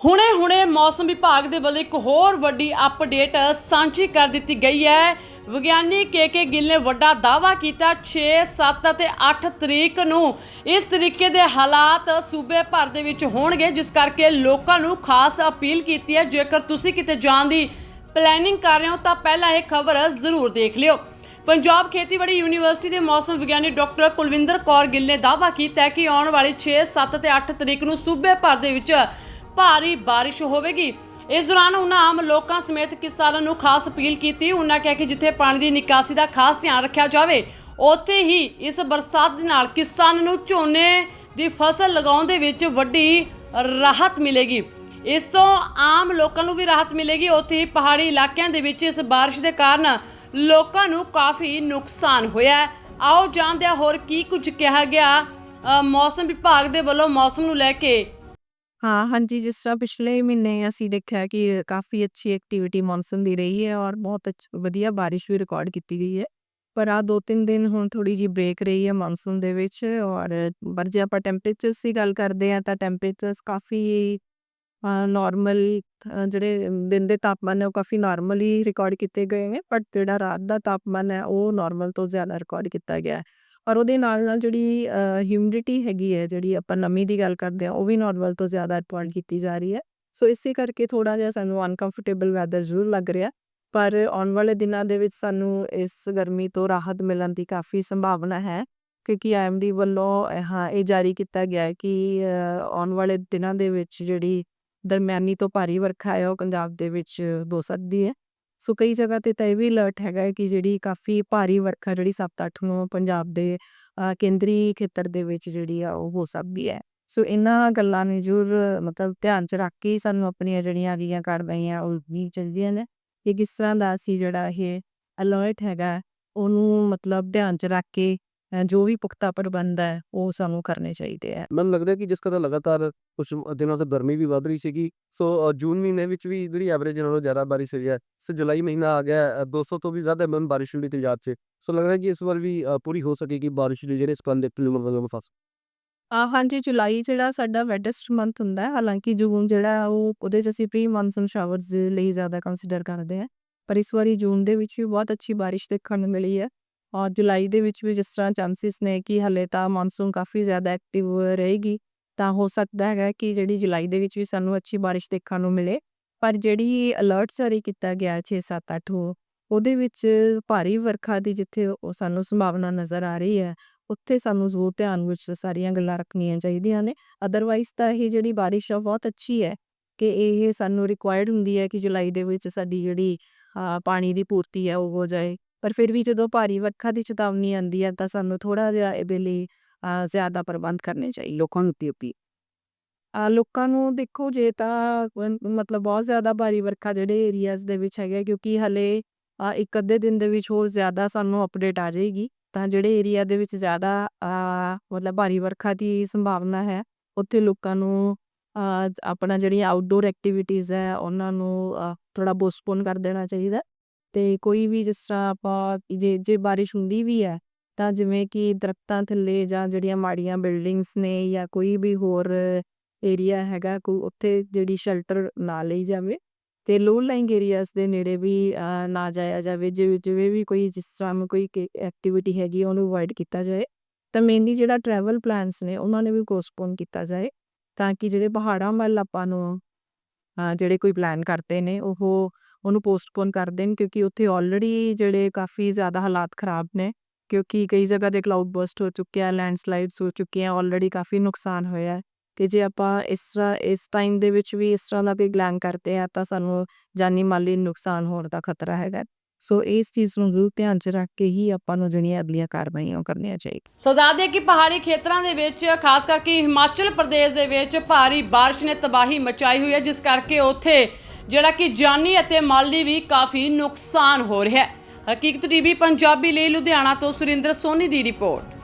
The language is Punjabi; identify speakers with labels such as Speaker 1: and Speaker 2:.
Speaker 1: ਹੁਣੇ-ਹੁਣੇ ਮੌਸਮ ਵਿਭਾਗ ਦੇ ਵੱਲੋਂ ਇੱਕ ਹੋਰ ਵੱਡੀ ਅਪਡੇਟ ਸਾਂਝੀ ਕਰ ਦਿੱਤੀ ਗਈ ਹੈ। ਵਿਗਿਆਨੀ ਕੇ ਗਿੱਲ ਨੇ ਵੱਡਾ ਦਾਅਵਾ ਕੀਤਾ 6 7 ਅਤੇ 8 ਤਰੀਕ ਨੂੰ ਇਸ ਤਰੀਕੇ ਦੇ ਹਾਲਾਤ ਸੂਬੇ ਭਰ ਦੇ ਵਿੱਚ ਹੋਣਗੇ, ਜਿਸ ਕਰਕੇ ਲੋਕਾਂ ਨੂੰ ਖਾਸ ਅਪੀਲ ਕੀਤੀ ਹੈ। ਜੇਕਰ ਤੁਸੀਂ ਕਿਤੇ ਜਾਣ ਦੀ ਪਲੈਨਿੰਗ ਕਰ ਰਹੇ ਹੋ, ਤਾਂ ਪਹਿਲਾਂ ਇਹ ਖਬਰ ਜ਼ਰੂਰ ਦੇਖ ਲਿਓ। ਪੰਜਾਬ ਖੇਤੀਬਾੜੀ ਯੂਨੀਵਰਸਿਟੀ ਦੇ ਮੌਸਮ ਵਿਗਿਆਨੀ ਡਾਕਟਰ ਕੁਲਵਿੰਦਰ ਕੌਰ ਗਿੱਲ ਨੇ ਦਾਅਵਾ ਕੀਤਾ ਕਿ ਆਉਣ ਵਾਲੀ 6 7 ਤੇ 8 ਤਰੀਕ ਨੂੰ ਸੂਬੇ ਭਰ ਦੇ ਵਿੱਚ ਭਾਰੀ ਬਾਰਿਸ਼ ਹੋਵੇਗੀ। ਇਸ ਦੌਰਾਨ ਉਹਨਾਂ ਆਮ ਲੋਕਾਂ ਸਮੇਤ ਕਿਸਾਨਾਂ ਨੂੰ ਖਾਸ ਅਪੀਲ ਕੀਤੀ। ਉਹਨਾਂ ਕਿਹਾ ਕਿ ਜਿੱਥੇ ਪਾਣੀ ਦੀ ਨਿਕਾਸੀ ਦਾ ਖਾਸ ਧਿਆਨ ਰੱਖਿਆ ਜਾਵੇ ਉੱਥੇ ਹੀ ਇਸ ਬਰਸਾਤ ਦੇ ਨਾਲ ਕਿਸਾਨ ਨੂੰ ਝੋਨੇ ਦੀ ਫਸਲ ਲਗਾਉਣ ਦੇ ਵਿੱਚ ਵੱਡੀ ਰਾਹਤ ਮਿਲੇਗੀ। ਇਸ ਤੋਂ ਆਮ ਲੋਕਾਂ ਨੂੰ ਵੀ ਰਾਹਤ ਮਿਲੇਗੀ। ਉੱਥੇ ਹੀ ਪਹਾੜੀ ਇਲਾਕਿਆਂ ਦੇ ਵਿੱਚ ਇਸ ਬਾਰਿਸ਼ ਦੇ ਕਾਰਨ ਲੋਕਾਂ ਨੂੰ ਕਾਫੀ ਨੁਕਸਾਨ ਹੋਇਆ ਆਓ ਜਾਣਦੇ ਹਾਂ ਹੋਰ ਕੀ ਕੁਝ ਕਿਹਾ ਗਿਆ। ਅ, ਮੌਸਮ ਵਿਭਾਗ ਦੇ ਵੱਲੋਂ ਮੌਸਮ ਨੂੰ ਲੈ ਕੇ
Speaker 2: ਹਾਂ, ਹਾਂਜੀ, ਜਿਸ ਤਰ੍ਹਾਂ ਪਿਛਲੇ ਮਹੀਨੇ ਅਸੀਂ ਦੇਖਿਆ ਕਿ ਕਾਫੀ ਅੱਛੀ ਐਕਟੀਵਿਟੀ ਮੌਨਸੂਨ ਦੀ ਰਹੀ ਹੈ ਔਰ ਬਹੁਤ ਅੱਛ ਵਧੀਆ ਬਾਰਿਸ਼ ਵੀ ਰਿਕਾਰਡ ਕੀਤੀ ਗਈ ਹੈ। ਪਰ ਆਹ 2-3 ਦਿਨ ਹੁਣ ਥੋੜ੍ਹੀ ਜਿਹੀ ਬ੍ਰੇਕ ਰਹੀ ਹੈ ਮੌਨਸੂਨ ਦੇ ਵਿੱਚ ਔਰ ਪਰ ਜੇ ਆਪਾਂ ਟੈਂਪਰੇਚਰਸ ਦੀ ਗੱਲ ਕਰਦੇ ਹਾਂ ਤਾਂ ਟੈਂਪਰੇਚਰਸ ਕਾਫੀ ਅ, ਨਾਰਮਲ ਅ, ਜਿਹੜੇ ਦਿਨ ਦੇ ਤਾਪਮਾਨ ਹੈ ਉਹ ਕਾਫੀ ਨਾਰਮਲ ਹੀ ਰਿਕਾਰਡ ਕੀਤੇ ਗਏ ਨੇ ਬਟ ਜਿਹੜਾ ਰਾਤ ਦਾ ਤਾਪਮਾਨ ਹੈ ਉਹ ਨੋਰਮਲ ਤੋਂ ਜ਼ਿਆਦਾ ਰਿਕਾਰਡ ਕੀਤਾ ਗਿਆ ਹੈ। ਔਰ ਉਹਦੇ ਨਾਲ-ਨਾਲ ਜਿਹੜੀ ਹਿਊਮਿਡਿਟੀ ਹੈਗੀ ਹੈ, ਜਿਹੜੀ ਆਪਾਂ ਨਮੀ ਦੀ ਗੱਲ ਕਰਦੇ ਹਾਂ, ਉਹ ਵੀ ਨਾਰਮਲ ਤੋਂ ਜ਼ਿਆਦਾ ਰਿਕਾਰਡ ਕੀਤੀ ਜਾ ਰਹੀ ਹੈ। ਸੋ ਇਸੇ ਕਰਕੇ ਥੋੜਾ ਜਿਹਾ ਸਾਨੂੰ ਅਨਕੰਫਰਟੇਬਲ ਵੈਦਰ ਜ਼ਰੂਰ ਲੱਗ ਰਿਹਾ ਪਰ ਆਉਣ ਵਾਲੇ ਦਿਨਾਂ ਦੇ ਵਿੱਚ ਸਾਨੂੰ ਇਸ ਗਰਮੀ ਤੋਂ ਰਾਹਤ ਮਿਲਣ ਦੀ ਕਾਫੀ ਸੰਭਾਵਨਾ ਹੈ ਕਿਉਂਕਿ ਆਈਐਮਡੀ ਵੱਲੋਂ ਹਾਂ, ਇਹ ਜਾਰੀ ਕੀਤਾ ਗਿਆ ਹੈ ਕਿ ਆਉਣ ਵਾਲੇ ਦਿਨਾਂ ਦੇ ਵਿੱਚ ਜਿਹੜੀ ਦਰਮਿਆਨੀ ਤੋਂ ਭਾਰੀ ਵਰਖਾ ਹੈ, ਉਹ ਪੰਜਾਬ ਦੇ ਵਿੱਚ ਹੋ ਸਕਦੀ ਹੈ। ਸੋ ਕਈ ਜਗ੍ਹਾ ਤੇ ਤਾਂ ਇਹ ਵੀ ਅਲਰਟ ਹੈਗਾ ਹੈ ਕਿ ਜਿਹੜੀ ਕਾਫੀ ਭਾਰੀ ਵਰਖਾ ਜਿਹੜੀ 7-8 ਨੂੰ ਪੰਜਾਬ ਦੇ ਕੇਂਦਰੀ ਖੇਤਰ ਦੇ ਵਿੱਚ ਜਿਹੜੀ ਆ ਉਹ ਹੋ ਸਕਦੀ ਹੈ। ਸੋ ਇਹਨਾਂ ਗੱਲਾਂ ਨੂੰ ਜ਼ਰੂਰ ਮਤਲਬ ਧਿਆਨ 'ਚ ਰੱਖ ਕੇ ਹੀ ਸਾਨੂੰ ਆਪਣੀਆਂ ਜਿਹੜੀਆਂ ਅਗਲੀਆਂ ਕਾਰਵਾਈਆਂ ਉਹ ਵੀ ਚਾਹੀਦੀਆਂ ਨੇ ਕਿ ਕਿਸ ਤਰ੍ਹਾਂ ਦਾ ਅਸੀਂ ਜਿਹੜਾ ਇਹ ਅਲਰਟ ਹੈਗਾ, ਉਹਨੂੰ ਮਤਲਬ ਧਿਆਨ 'ਚ ਰੱਖ ਕੇ ਜੋ ਵੀ ਪੁਖਤਾ ਪ੍ਰਬੰਧ ਹੈ ਉਹ ਸਾਨੂੰ ਕਰਨੇ ਚਾਹੀਦੇ ਹੈ।
Speaker 3: ਮੈਨੂੰ ਲੱਗਦਾ ਕਿ ਜਿਸ ਤਰ੍ਹਾਂ ਲਗਾਤਾਰ ਕੁਝ ਦਿਨਾਂ ਤੋਂ ਗਰਮੀ ਵੀ ਵੱਧ ਰਹੀ ਸੀਗੀ ਸੋ ਜੂਨ ਮਹੀਨੇ ਵਿੱਚ ਵੀ ਜਿਹੜੀ ਐਵਰੇਜ ਨਾਲੋਂ ਜ਼ਿਆਦਾ ਬਾਰਿਸ਼ ਹੋਈ ਹੈ ਸੋ ਜੁਲਾਈ ਮਹੀਨਾ ਆ ਗਿਆ ਹੈ, ਅ, 200 ਤੋਂ ਵੀ ਜ਼ਿਆਦਾ ਮਨ ਬਾਰਿਸ਼ ਹੋਈ ਪੰਜਾਬ 'ਚ। ਸੋ ਲੱਗ ਰਿਹਾ ਕਿ ਇਸ ਵਾਰ ਵੀ ਪੂਰੀ ਹੋ ਸਕੇਗੀ ਬਾਰਿਸ਼ ਦੀ ਜਿਹੜੇ ਕੰਨ ਦੇਖਣ ਨੂੰ ਮਤਲਬ ਫਸ।
Speaker 2: ਆ ਹਾਂਜੀ ਜੁਲਾਈ ਜਿਹੜਾ ਸਾਡਾ ਵੈਟੈਸਟ ਮੰਥ ਹੁੰਦਾ ਹੈ ਹਾਲਾਂਕਿ ਜੂਨ ਜਿਹੜਾ ਉਹ ਉਹਦੇ 'ਚ ਅਸੀਂ ਪ੍ਰੀ ਮੌਨਸੂਨ ਸ਼ਾਵਰਸ ਲਈ ਜ਼ਿਆਦਾ ਕੰਸੀਡਰ ਕਰਦੇ ਹਾਂ ਪਰ ਇਸ ਵਾਰੀ ਜੂਨ ਦੇ ਵਿੱਚ ਵੀ ਬਹੁਤ ਅੱਛੀ ਬਾਰਿਸ਼ ਦੇਖਣ ਨੂੰ ਮਿਲੀ ਹੈ। ਔਰ ਜੁਲਾਈ ਦੇ ਵਿੱਚ ਵੀ ਜਿਸ ਤਰ੍ਹਾਂ ਚਾਂਸਿਸ ਨੇ ਕਿ ਹਲੇ ਤਾਂ ਮੌਨਸੂਨ ਕਾਫੀ ਜ਼ਿਆਦਾ ਐਕਟਿਵ ਰਹੇਗੀ, ਤਾਂ ਹੋ ਸਕਦਾ ਹੈਗਾ ਕਿ ਜਿਹੜੀ ਜੁਲਾਈ ਦੇ ਵਿੱਚ ਵੀ ਸਾਨੂੰ ਅੱਛੀ ਬਾਰਿਸ਼ ਦੇਖਣ ਨੂੰ ਮਿਲੇ। ਪਰ ਜਿਹੜੀ ਅਲਰਟ ਜਾਰੀ ਕੀਤਾ ਗਿਆ 6 7 8 ਉਹਦੇ ਵਿੱਚ ਭਾਰੀ ਵਰਖਾ ਦੀ ਜਿੱਥੇ ਉਹ ਸਾਨੂੰ ਸੰਭਾਵਨਾ ਨਜ਼ਰ ਆ ਰਹੀ ਹੈ, ਉੱਥੇ ਸਾਨੂੰ ਜ਼ਰੂਰ ਧਿਆਨ ਵਿੱਚ ਸਾਰੀਆਂ ਗੱਲਾਂ ਰੱਖਣੀਆਂ ਚਾਹੀਦੀਆਂ ਨੇ। ਅਦਰਵਾਈਜ਼ ਤਾਂ ਇਹ ਜਿਹੜੀ ਬਾਰਿਸ਼ ਆ, ਬਹੁਤ ਅੱਛੀ ਹੈ ਕਿ ਇਹ ਸਾਨੂੰ ਰਿਕੁਆਇਰਡ ਹੁੰਦੀ ਹੈ ਕਿ ਜੁਲਾਈ ਦੇ ਵਿੱਚ ਸਾਡੀ ਜਿਹੜੀ ਪਾਣੀ ਦੀ ਪੂਰਤੀ ਹੈ ਉਹ ਹੋ ਜਾਏ। ਪਰ ਫਿਰ ਵੀ ਜਦੋਂ ਭਾਰੀ ਵਰਖਾ ਦੀ ਚੇਤਾਵਨੀ ਆਉਂਦੀ ਹੈ ਤਾਂ ਸਾਨੂੰ ਥੋੜਾ ਜਿਹਾ ਇਹਦੇ ਲਈ ਜ਼ਿਆਦਾ ਪ੍ਰਬੰਧ ਕਰਨੇ ਚਾਹੀਦੇ
Speaker 3: ਲੋਕਾਂ ਨੂੰ ਕੀ
Speaker 2: ਆ ਲੋਕਾਂ ਨੂੰ ਦੇਖੋ ਜੇ ਤਾਂ ਮਤਲਬ ਬਹੁਤ ਜ਼ਿਆਦਾ ਭਾਰੀ ਵਰਖਾ ਜਿਹੜੇ ਏਰੀਆਜ਼ ਦੇ ਵਿੱਚ ਹੈਗੇ ਕਿਉਂਕਿ ਹਲੇ ਇੱਕ ਅੱਧੇ ਦਿਨ ਦੇ ਵਿੱਚ ਹੋਰ ਜ਼ਿਆਦਾ ਸਾਨੂੰ ਅਪਡੇਟ ਆ ਜਾਏਗੀ, ਤਾਂ ਜਿਹੜੇ ਏਰੀਆ ਦੇ ਵਿੱਚ ਜ਼ਿਆਦਾ ਮਤਲਬ ਭਾਰੀ ਵਰਖਾ ਦੀ ਸੰਭਾਵਨਾ ਹੈ, ਉੱਥੇ ਲੋਕਾਂ ਨੂੰ ਆਪਣਾ ਜਿਹੜੀਆਂ ਆਊਟਡੋਰ ਐਕਟੀਵਿਟੀਜ਼ ਹੈ, ਉਹਨਾਂ ਨੂੰ ਥੋੜਾ ਪੋਸਟਪੋਨ ਕਰ ਦੇਣਾ ਚਾਹੀਦਾ। ਤੇ ਕੋਈ ਵੀ ਜਿਸ ਤਰ੍ਹਾਂ ਆਪਾਂ ਜੇ ਜੇ ਬਾਰਿਸ਼ ਹੁੰਦੀ ਵੀ ਹੈ, ਤਾਂ ਜਿਵੇਂ ਕਿ ਦਰਖਤਾਂ ਥੱਲੇ ਜਾਂ ਜਿਹੜੀਆਂ ਮਾੜੀਆਂ ਬਿਲਡਿੰਗਸ ਨੇ ਜਾਂ ਕੋਈ ਵੀ ਹੋਰ ਏਰੀਆ ਹੈਗਾ, ਕੋ ਉੱਥੇ ਜਿਹੜੀ ਸ਼ੈਲਟਰ ਨਾ ਲਈ ਜਾਵੇ ਤੇ ਲੋ ਲਾਈਂਗ ਏਰੀਆਜ਼ ਦੇ ਨੇੜੇ ਵੀ ਨਾ ਜਾਇਆ ਜਾਵੇ ਜਿਵੇਂ ਜਿਵੇਂ ਵੀ ਕੋਈ ਜਿਸ ਤਰ੍ਹਾਂ ਕੋਈ ਐਕਟੀਵਿਟੀ ਹੈਗੀ ਉਹਨੂੰ ਅਵੋਇਡ ਕੀਤਾ ਜਾਏ। ਤਾਂ ਮੇਨਲੀ ਜਿਹੜਾ ਟਰੈਵਲ ਪਲਾਨਸ ਨੇ, ਉਹਨਾਂ ਨੇ ਵੀ ਪੋਸਟਪੋਨ ਕੀਤਾ ਜਾਏ, ਤਾਂ ਕਿ ਜਿਹੜੇ ਪਹਾੜਾਂ ਵੱਲ ਆਪਾਂ ਨੂੰ ਜਿਹੜੇ ਕੋਈ ਪਲਾਨ ਕਰਦੇ ਨੇ, ਉਹ ਉਹਨੂੰ ਪੋਸਟਪੋਨ ਕਰ ਦੇਣ ਕਿਉਂਕਿ ਉੱਥੇ ਆਲਰੇਡੀ ਜਿਹੜੇ ਕਾਫੀ ਜ਼ਿਆਦਾ ਹਾਲਾਤ ਖਰਾਬ ਨੇ, ਕਿਉਂਕਿ ਕਈ ਜਗ੍ਹਾ ਤੇ ਕਲਾਊਡ ਬਰਸਟ ਹੋ ਚੁੱਕਿਆ ਲੈਂਡਸਲਾਈਡਸ ਹੋ ਚੁੱਕੀਆਂ ਆਲਰੇਡੀ ਕਾਫੀ ਨੁਕਸਾਨ ਹੋਇਆ ਹੈ। ਤੇ ਜੇ ਆਪਾਂ ਇਸ ਤਰ੍ਹਾਂ ਇਸ ਟਾਈਮ ਦੇ ਵਿੱਚ ਵੀ ਇਸ ਤਰ੍ਹਾਂ ਦਾ ਕੋਈ ਗਲੈਨ ਕਰਦੇ ਆ, ਤਾਂ ਸਾਨੂੰ ਜਾਨੀ ਮਾਲੀ ਨੁਕਸਾਨ ਹੋਣ ਦਾ ਖਤਰਾ ਹੈਗਾ। ਸੋ ਇਸ ਚੀਜ਼ ਨੂੰ ਜ਼ਰੂਰ ਧਿਆਨ 'ਚ ਰੱਖ ਕੇ ਹੀ ਆਪਾਂ ਨੂੰ ਜਿਹੜੀਆਂ ਅਗਲੀਆਂ ਕਾਰਵਾਈਆਂ ਉਹ ਕਰਨੀਆਂ ਚਾਹੀਦੀਆਂ।
Speaker 1: ਸੋ ਦੱਸਦੇ ਕਿ ਪਹਾੜੀ ਖੇਤਰਾਂ ਦੇ ਵਿੱਚ, ਖਾਸ ਕਰਕੇ ਹਿਮਾਚਲ ਪ੍ਰਦੇਸ਼ ਦੇ ਵਿੱਚ ਭਾਰੀ ਬਾਰਿਸ਼ ਨੇ ਤਬਾਹੀ ਮਚਾਈ ਹੋਈ ਹੈ, ਜਿਸ ਕਰਕੇ ਉੱਥੇ ਜਿਹੜਾ ਕਿ ਜਾਨੀ ਅਤੇ ਮਾਲੀ ਵੀ ਕਾਫੀ ਨੁਕਸਾਨ ਹੋ ਰਿਹਾ ਹੈ। ਹਕੀਕਤ ਟੀਵੀ ਪੰਜਾਬੀ ਲਈ ਲੁਧਿਆਣਾ ਤੋਂ ਸੁਰਿੰਦਰ ਸੋਨੀ ਦੀ ਰਿਪੋਰਟ।